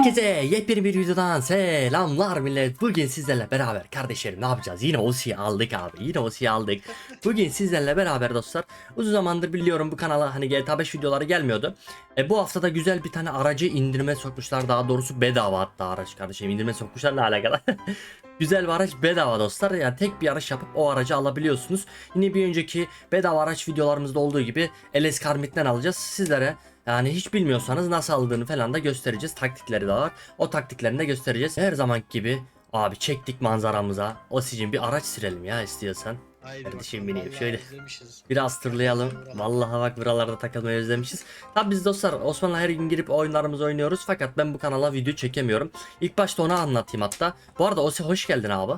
Herkese yepyeni bir videodan selamlar millet. Bugün sizlerle beraber kardeşlerim ne yapacağız? Yine Osi'yi aldık abi. Yine Osi'yi aldık. Bugün sizlerle beraber dostlar. Uzun zamandır biliyorum bu kanala hani GTA 5 videoları gelmiyordu. E, bu haftada güzel bir tane aracı indirime sokmuşlar. Daha doğrusu bedava hatta araç kardeşim. indirime sokmuşlar ne alakalı? güzel bir araç bedava dostlar. Yani tek bir araç yapıp o aracı alabiliyorsunuz. Yine bir önceki bedava araç videolarımızda olduğu gibi LS Karmit'ten alacağız. Sizlere yani hiç bilmiyorsanız nasıl aldığını falan da göstereceğiz. Taktikleri de var. O taktiklerini de göstereceğiz. Her zaman gibi abi çektik manzaramıza. O sizin bir araç sürelim ya istiyorsan. Haydi Kardeşim vallahi şöyle. özlemişiz. Biraz tırlayalım. Vallahi bak buralarda takılmayı özlemişiz. Tabi biz dostlar Osman'la her gün girip oyunlarımızı oynuyoruz. Fakat ben bu kanala video çekemiyorum. İlk başta onu anlatayım hatta. Bu arada Osi hoş geldin abi.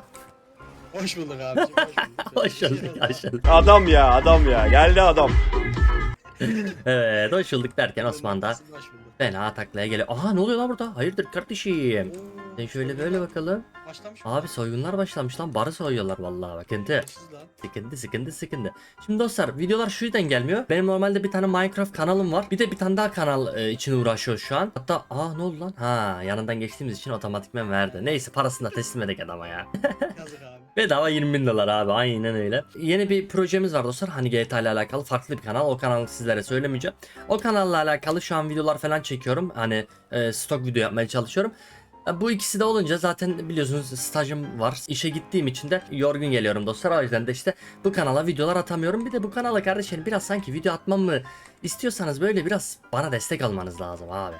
Hoş bulduk abicim, hoş bulduk. hoş bulduk. Hoş bulduk. Adam ya adam ya geldi adam. Evet hoş bulduk derken Osman da fena taklaya geliyor. Aha ne oluyor lan burada? Hayırdır kardeşim? Sen şöyle böyle bakalım. Başlamış mı? Abi soygunlar başlamış lan. Barı soyuyorlar vallahi. Siz lan. Sıkıntı sıkıntı sıkıntı. Şimdi dostlar videolar şu yüzden gelmiyor. Benim normalde bir tane Minecraft kanalım var. Bir de bir tane daha kanal e, için uğraşıyor şu an. Hatta aa ne oldu lan? Ha yanından geçtiğimiz için otomatikmen verdi. Neyse parasını da teslim edek adama ya. Yazık abi. Bedava 20 bin dolar abi aynen öyle. Yeni bir projemiz var dostlar. Hani GTA ile alakalı farklı bir kanal. O kanalı sizlere söylemeyeceğim. O kanalla alakalı şu an videolar falan çekiyorum. Hani e, stok video yapmaya çalışıyorum. Bu ikisi de olunca zaten biliyorsunuz stajım var. İşe gittiğim için de yorgun geliyorum dostlar. O yüzden de işte bu kanala videolar atamıyorum. Bir de bu kanala kardeşlerim biraz sanki video atmamı istiyorsanız böyle biraz bana destek almanız lazım abi.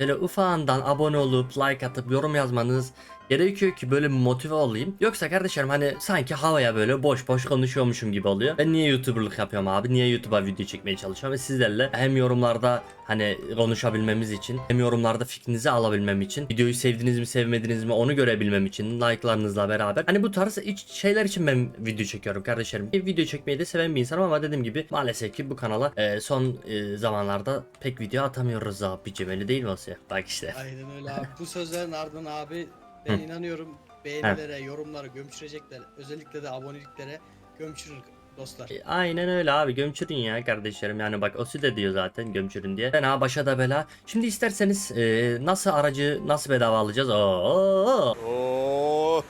Böyle ufağından abone olup like atıp yorum yazmanız gerekiyor ki böyle motive olayım. Yoksa kardeşlerim hani sanki havaya böyle boş boş konuşuyormuşum gibi oluyor. Ben niye YouTuber'lık yapıyorum abi? Niye YouTube'a video çekmeye çalışıyorum? Ve sizlerle hem yorumlarda hani konuşabilmemiz için hem yorumlarda fikrinizi alabilmem için videoyu sevdiniz mi sevmediniz mi onu görebilmem için like'larınızla beraber hani bu tarz şeyler için ben video çekiyorum kardeşlerim. Bir video çekmeyi de seven bir insanım ama dediğim gibi maalesef ki bu kanala e, son e, zamanlarda pek video atamıyoruz abicim öyle değil mi Asya? Bak işte. Aynen öyle abi. Bu sözlerin ardından abi ben inanıyorum beğenilere, yorumlara gömçürecekler. Özellikle de aboneliklere gömçürür dostlar. E, Aynen öyle abi gömçürün ya kardeşlerim yani bak Osi de diyor zaten gömçürün diye. Fena başa da bela. Şimdi isterseniz e, nasıl aracı nasıl bedava alacağız? Oo, Oo.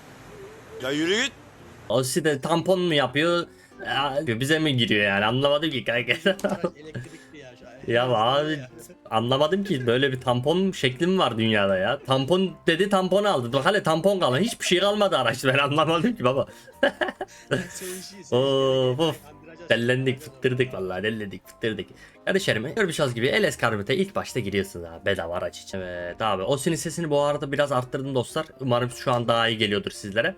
Ya yürü git. Osi de tampon mu yapıyor? Ya, bize mi giriyor yani anlamadım ki kanka. Araç elektrikli ya. abi anlamadım ki böyle bir tampon şekli mi var dünyada ya? Tampon dedi tampon aldı. Bak hele tampon kalan hiçbir şey kalmadı araçta ben anlamadım ki baba. Of, of. Dellendik fıttırdık vallahi dellendik fıttırdık. Kardeşlerim görmüş olduğunuz gibi LS Karbit'e ilk başta giriyorsunuz abi bedava araç için. Evet abi o senin sesini bu arada biraz arttırdım dostlar. Umarım şu an daha iyi geliyordur sizlere.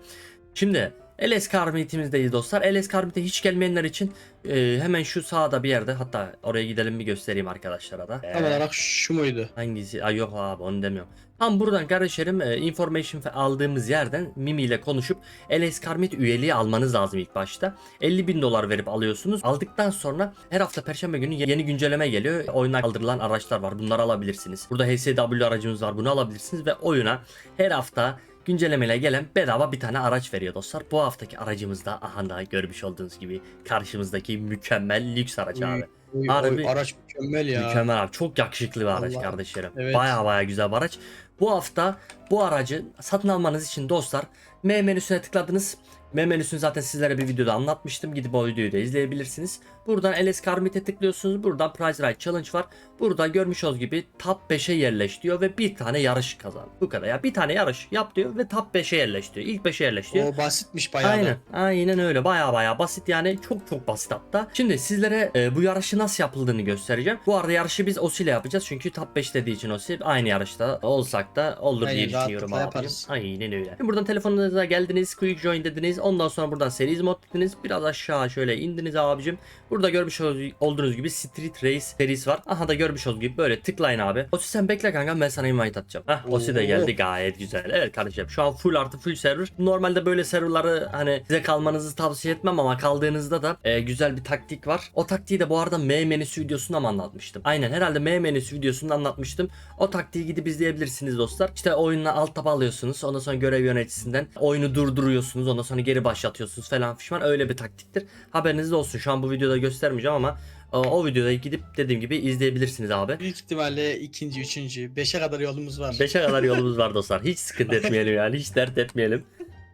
Şimdi LS Karbit'imizdeyiz dostlar. LS Karbit'e hiç gelmeyenler için e, hemen şu sağda bir yerde hatta oraya gidelim bir göstereyim arkadaşlara da. Tam olarak şu muydu? Hangisi? Ay yok abi onu demiyorum. Tam buradan kardeşlerim e, information aldığımız yerden Mimi ile konuşup LS Karmit üyeliği almanız lazım ilk başta. 50 bin dolar verip alıyorsunuz. Aldıktan sonra her hafta perşembe günü yeni güncelleme geliyor. Oyuna kaldırılan araçlar var. Bunları alabilirsiniz. Burada HSW aracımız var. Bunu alabilirsiniz ve oyuna her hafta güncellemeyle gelen bedava bir tane araç veriyor dostlar. Bu haftaki aracımız da aha da görmüş olduğunuz gibi karşımızdaki mükemmel lüks araç abi. Oy, Harbi- oy, araç mükemmel ya. Mükemmel abi. Çok yakışıklı bir araç Allah. kardeşlerim. Evet. Baya baya güzel bir araç. Bu hafta bu aracı satın almanız için dostlar M menüsüne tıkladınız. M menüsünü zaten sizlere bir videoda anlatmıştım. Gidip o videoyu da izleyebilirsiniz. Buradan LS Karmit'e tıklıyorsunuz. Buradan Price Right Challenge var. Burada görmüş olduğunuz gibi Top 5'e yerleş diyor ve bir tane yarış kazan. Bu kadar ya. Bir tane yarış yap diyor ve Top 5'e yerleş diyor. İlk 5'e yerleş diyor. O basitmiş bayağı Aynen. da. Aynen öyle. Baya baya basit yani. Çok çok basit hatta. Şimdi sizlere e, bu yarışı nasıl yapıldığını göstereceğim. Bu arada yarışı biz Osi ile yapacağız. Çünkü top 5 dediği için Osi aynı yarışta olsak da olur diye Aynen, düşünüyorum abi. yaparız. Aynen öyle. Şimdi buradan telefonunuza geldiniz. Quick Join dediniz. Ondan sonra buradan Series Mode dediniz. Biraz aşağı şöyle indiniz abicim. Burada görmüş ol- olduğunuz gibi Street Race serisi var. Aha da görmüş olduğunuz gibi böyle tıklayın abi. Osi sen bekle kanka ben sana invite atacağım. Hah Osi de geldi gayet güzel. Evet kardeşim şu an full artı full server. Normalde böyle serverları hani size kalmanızı tavsiye etmem ama kaldığınızda da e, güzel bir taktik var. O taktiği de bu arada M menüsü videosunda mı anlatmıştım? Aynen herhalde M menüsü videosunda anlatmıştım. O taktiği gidip izleyebilirsiniz dostlar. İşte oyunla alt tab alıyorsunuz. Ondan sonra görev yöneticisinden oyunu durduruyorsunuz. Ondan sonra geri başlatıyorsunuz falan fişman. Öyle bir taktiktir. Haberiniz olsun. Şu an bu videoda göstermeyeceğim ama O, o videoda gidip dediğim gibi izleyebilirsiniz abi. Büyük ihtimalle ikinci, üçüncü, beşe kadar yolumuz var. 5'e kadar yolumuz var dostlar. Hiç sıkıntı etmeyelim yani. Hiç dert etmeyelim.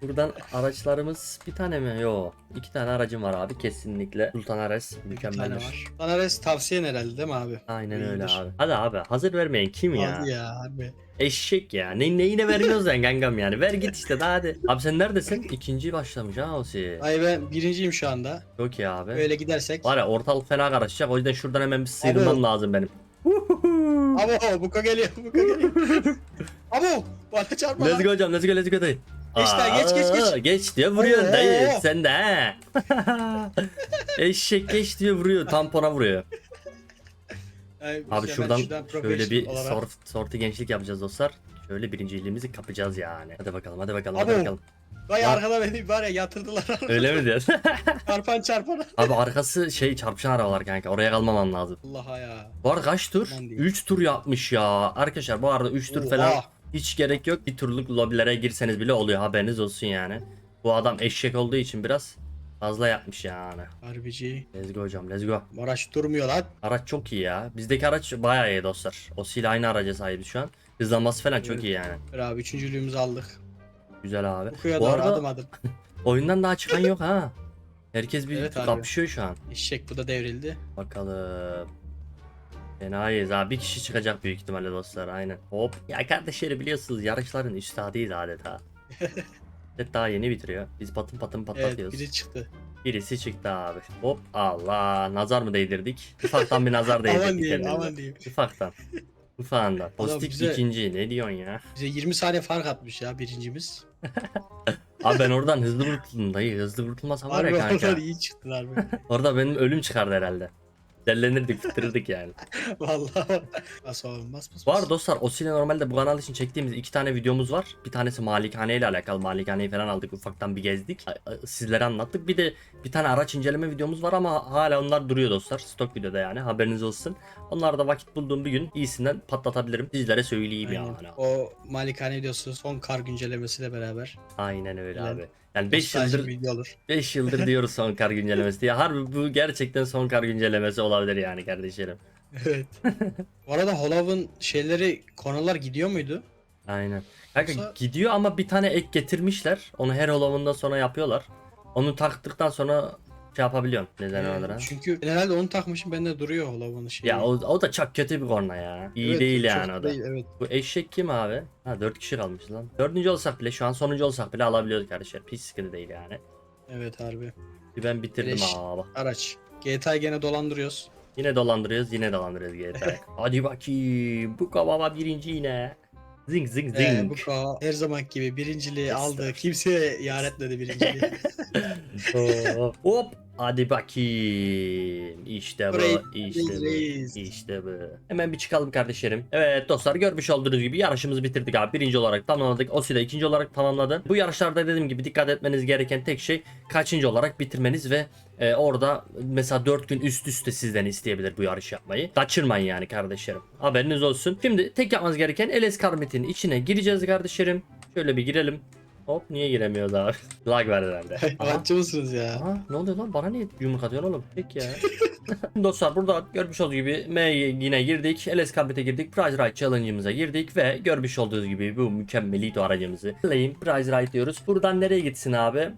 Buradan araçlarımız bir tane mi? Yo. iki tane aracım var abi kesinlikle. Sultan Ares tane mükemmeldir. var. Bana res tavsiyen herhalde değil mi abi? Aynen öyle İyidir. abi. Hadi abi hazır vermeyin kim ya? Hadi ya abi. Eşek ya. Ne, neyine vermiyoruz lan kankam yani. Ver git işte daha hadi. Abi sen neredesin? İkinci başlamış ha Osi. Ay ben birinciyim şu anda. Çok iyi abi. Böyle gidersek. Var ya ortalık fena karışacak. O yüzden şuradan hemen bir sıyrılmam lazım benim. Abo buka geliyor buka geliyor. Abo bana çarpma. Let's go hocam let's go let's go dayı. Geç lan, geç, geç, geç. Aa, Geç diyor vuruyorsun Oo. dayı sen de he. Eşek geç diyor vuruyor tampona vuruyor. Ay, Abi hemen şuradan şöyle bir professional olarak- sort, sorti gençlik yapacağız dostlar. Şöyle birinciliğimizi kapacağız yani. Hadi bakalım hadi bakalım hadi bakalım. Vay arkada beni var ya yatırdılar. Öyle mi diyorsun? çarpan çarpan. Abi arkası şey çarpışan arabalar kanka oraya kalmamam lazım. Allah'a ya. Bu arada kaç tur? Aman diyeyim. 3 tur yapmış ya. Arkadaşlar bu arada 3 tur Oha. falan hiç gerek yok. Bir turluk lobilere girseniz bile oluyor haberiniz olsun yani. Bu adam eşek olduğu için biraz fazla yapmış yani. Harbici. Let's go hocam let's go. Maraş durmuyor lan. Araç çok iyi ya. Bizdeki araç bayağı iyi dostlar. O silah aynı araca sahibiz şu an. Hızlanması falan çok iyi yani. Abi üçüncülüğümüzü aldık. Güzel abi. Okuya Bu doğru arada adım adım. oyundan daha çıkan yok ha. Herkes bir Evet abi. kapışıyor şu an. Eşek bu da devrildi. Bakalım. Fenayız ha. Bir kişi çıkacak büyük ihtimalle dostlar aynen. Hop. Ya kardeşleri biliyorsunuz yarışların üstadıyız adeta. Evet daha yeni bitiriyor. Biz patın patın Evet patlatıyoruz. biri çıktı. Birisi çıktı abi. Hop Allah. Nazar mı değdirdik? Ufaktan bir nazar değdirdik aman diyeyim aman diyeyim. Ufaktan. Ufağından. Pozitif bize- ikinci. Ne diyorsun ya? Bize 20 saniye fark atmış ya birincimiz. Abi ben oradan hızlı kurtuldum dayı. Hızlı kurtulmasam var ya kanka. onlar iyi çıktılar be. Orada benim ölüm çıkardı herhalde. Dellenirdik, bitirirdik yani. Vallahi. Bas. Bu bas. arada dostlar Osile normalde bu kanal için çektiğimiz iki tane videomuz var. Bir tanesi malikane ile alakalı. Malikaneyi falan aldık ufaktan bir gezdik. Sizlere anlattık. Bir de bir tane araç inceleme videomuz var ama hala onlar duruyor dostlar. Stok videoda yani haberiniz olsun. Onlar da vakit bulduğum bir gün iyisinden patlatabilirim. Sizlere söyleyeyim Aynen. yani. O Malikane videosu son kar güncellemesiyle beraber. Aynen öyle Güzel. abi. Yani 5 Nostalji yıldır bir video olur. 5 yıldır diyoruz son kar güncellemesi diye. Harbi bu gerçekten son kar güncellemesi olabilir yani kardeşlerim. Evet. Bu arada Holov'un şeyleri konular gidiyor muydu? Aynen. Kanka Yoksa- gidiyor ama bir tane ek getirmişler. Onu her holomundan sonra yapıyorlar. Onu taktıktan sonra şey yapabiliyorsun. Neden Ee, olarak? Çünkü herhalde onu takmışım bende duruyor Holov'un şeyi. Ya o, o da çok kötü bir korna ya. İyi Evet, değil yani o da. değil, evet. Bu eşek kim abi? Ha 4 kişi kalmış lan. Dördüncü olsak bile şu an sonuncu olsak bile alabiliyoruz kardeşler. Hiç sıkıntı değil yani. Evet harbi. Ben bitirdim Eş- abi. Araç. GTA gene dolandırıyoruz. Yine dolandırıyoruz yine dolandırıyoruz GTA. Hadi bakayım. Bu kababa birinci yine. Zing zing Ee, zing. bu ka- her zaman gibi birinciliği aldı. Kimseye yar etmedi birinciliği. Hop. Hadi bakayım. İşte bu. İşte bu. İşte bu. Hemen bir çıkalım kardeşlerim. Evet dostlar görmüş olduğunuz gibi yarışımızı bitirdik abi. Birinci olarak tamamladık. Osi de ikinci olarak tamamladı. Bu yarışlarda dediğim gibi dikkat etmeniz gereken tek şey kaçıncı olarak bitirmeniz ve e, orada mesela 4 gün üst üste sizden isteyebilir bu yarış yapmayı. Kaçırmayın yani kardeşlerim. Haberiniz olsun. Şimdi tek yapmanız gereken LS Karmit'in içine gireceğiz kardeşlerim. Şöyle bir girelim. Hop niye giremiyoruz abi? Lag var herhalde. Aha. Rahatçı mısınız ya? Aa, ne oluyor lan? Bana niye yumruk atıyorsun oğlum? Peki ya. Dostlar burada görmüş olduğunuz gibi M'ye yine girdik. LS Carpet'e girdik. Prize Right Challenge'ımıza girdik ve görmüş olduğunuz gibi bu mükemmelito aracımızı Claim Prize Right diyoruz. Buradan nereye gitsin abi?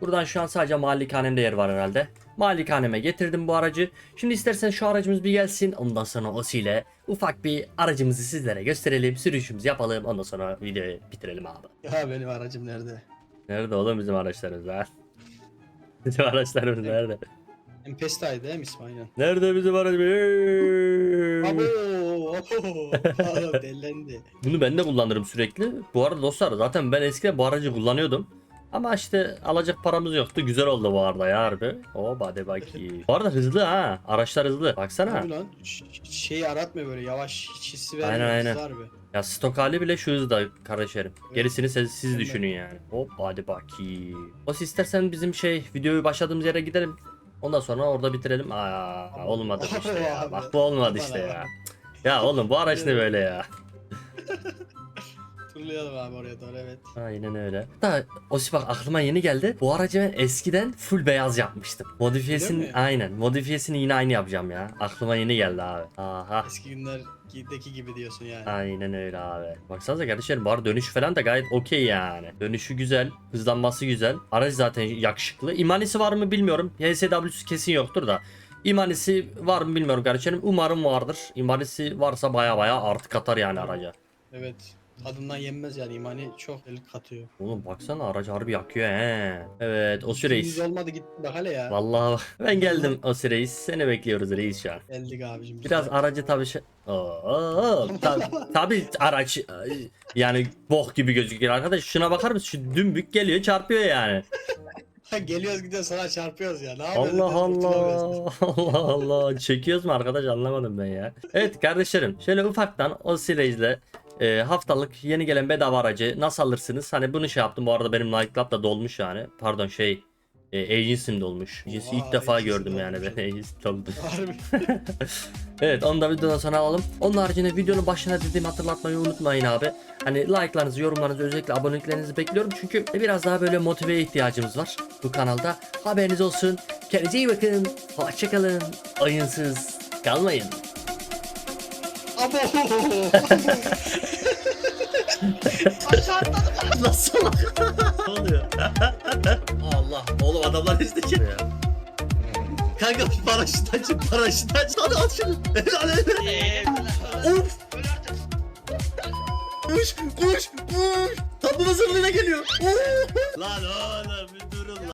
Buradan şu an sadece malikanemde yer var herhalde. Malikaneme getirdim bu aracı. Şimdi istersen şu aracımız bir gelsin. Ondan sonra Osi'yle ufak bir aracımızı sizlere gösterelim. Sürüşümüzü yapalım. Ondan sonra videoyu bitirelim abi. Ya benim aracım nerede? Nerede oğlum bizim araçlarımız ha? Bizim araçlarımız nerede? Empesta'ydı değil mi İsmail? Nerede bizim aracımız? Abo! Adam dellendi. Bunu ben de kullanırım sürekli. Bu arada dostlar zaten ben eskiden bu aracı kullanıyordum. Ama işte alacak paramız yoktu. Güzel oldu bu arada ya harbi. Oh hadi bakayım. Bu arada hızlı ha. Araçlar hızlı. Baksana. Abi lan ş- şeyi aratmıyor böyle yavaş hiç hissi Aynen, vermiyor. aynen. Var be. Ya stok hali bile şu hızda kardeşlerim. Gerisini siz, siz düşünün yani. Hop hadi bakayım. O istersen bizim şey videoyu başladığımız yere gidelim. Ondan sonra orada bitirelim. Aa olmadı işte ya. Bak bu olmadı işte ya. Ya oğlum bu araç ne böyle ya? Fırlayalım abi oraya doğru evet. Aynen öyle. Da Osi bak aklıma yeni geldi. Bu aracı ben eskiden full beyaz yapmıştım. Modifiyesini aynen. Modifiyesini yine aynı yapacağım ya. Aklıma yeni geldi abi. Aha. Eski günlerdeki gibi diyorsun yani. Aynen öyle abi. Baksanıza kardeşlerim bu arada dönüşü falan da gayet okey yani. Dönüşü güzel, hızlanması güzel. Aracı zaten yakışıklı. İmanisi var mı bilmiyorum. HSW'si kesin yoktur da. İmanisi var mı bilmiyorum kardeşlerim. Umarım vardır. İmanisi varsa baya baya artı katar yani araca. Evet. Tadından yenmez yani imani çok delik katıyor. Oğlum baksana aracı harbi yakıyor he. Evet o süreyiz. Biz olmadı git bak hele ya. Vallahi bak, ben geldim o reis. Seni bekliyoruz reis şu an. Geldik abicim. Biraz aracı tabii şey... Oo, tabii, tabii araç ay, yani bok gibi gözüküyor arkadaş. Şuna bakar mısın? Şu dümbük geliyor çarpıyor yani. Geliyoruz gidiyoruz sana çarpıyoruz ya. Ne Allah? Allah. Allah Allah. Çekiyoruz mu arkadaş anlamadım ben ya. Evet kardeşlerim şöyle ufaktan o reisle e, haftalık yeni gelen bedava aracı nasıl alırsınız? Hani bunu şey yaptım bu arada benim Night Club da dolmuş yani. Pardon şey e, Agency'm dolmuş. Agency ilk defa gördüm yani ben Agency doldu. Harbi. Evet onu da videodan sonra alalım. Onun haricinde videonun başına dediğim hatırlatmayı unutmayın abi. Hani like'larınızı, yorumlarınızı, özellikle aboneliklerinizi bekliyorum. Çünkü biraz daha böyle motiveye ihtiyacımız var bu kanalda. Haberiniz olsun. Kendinize iyi bakın. Hoşçakalın. Oyunsuz kalmayın. Abo. Nasıl? ne oluyor? Allah. Oğlum adamlar izleyecek ya. Kanka paraşüt açın, paraşüt aç. Hadi aç şunu. Helal helal. Of. Koş, koş, koş. Tam bu hazırlığına geliyor. Lan oğlum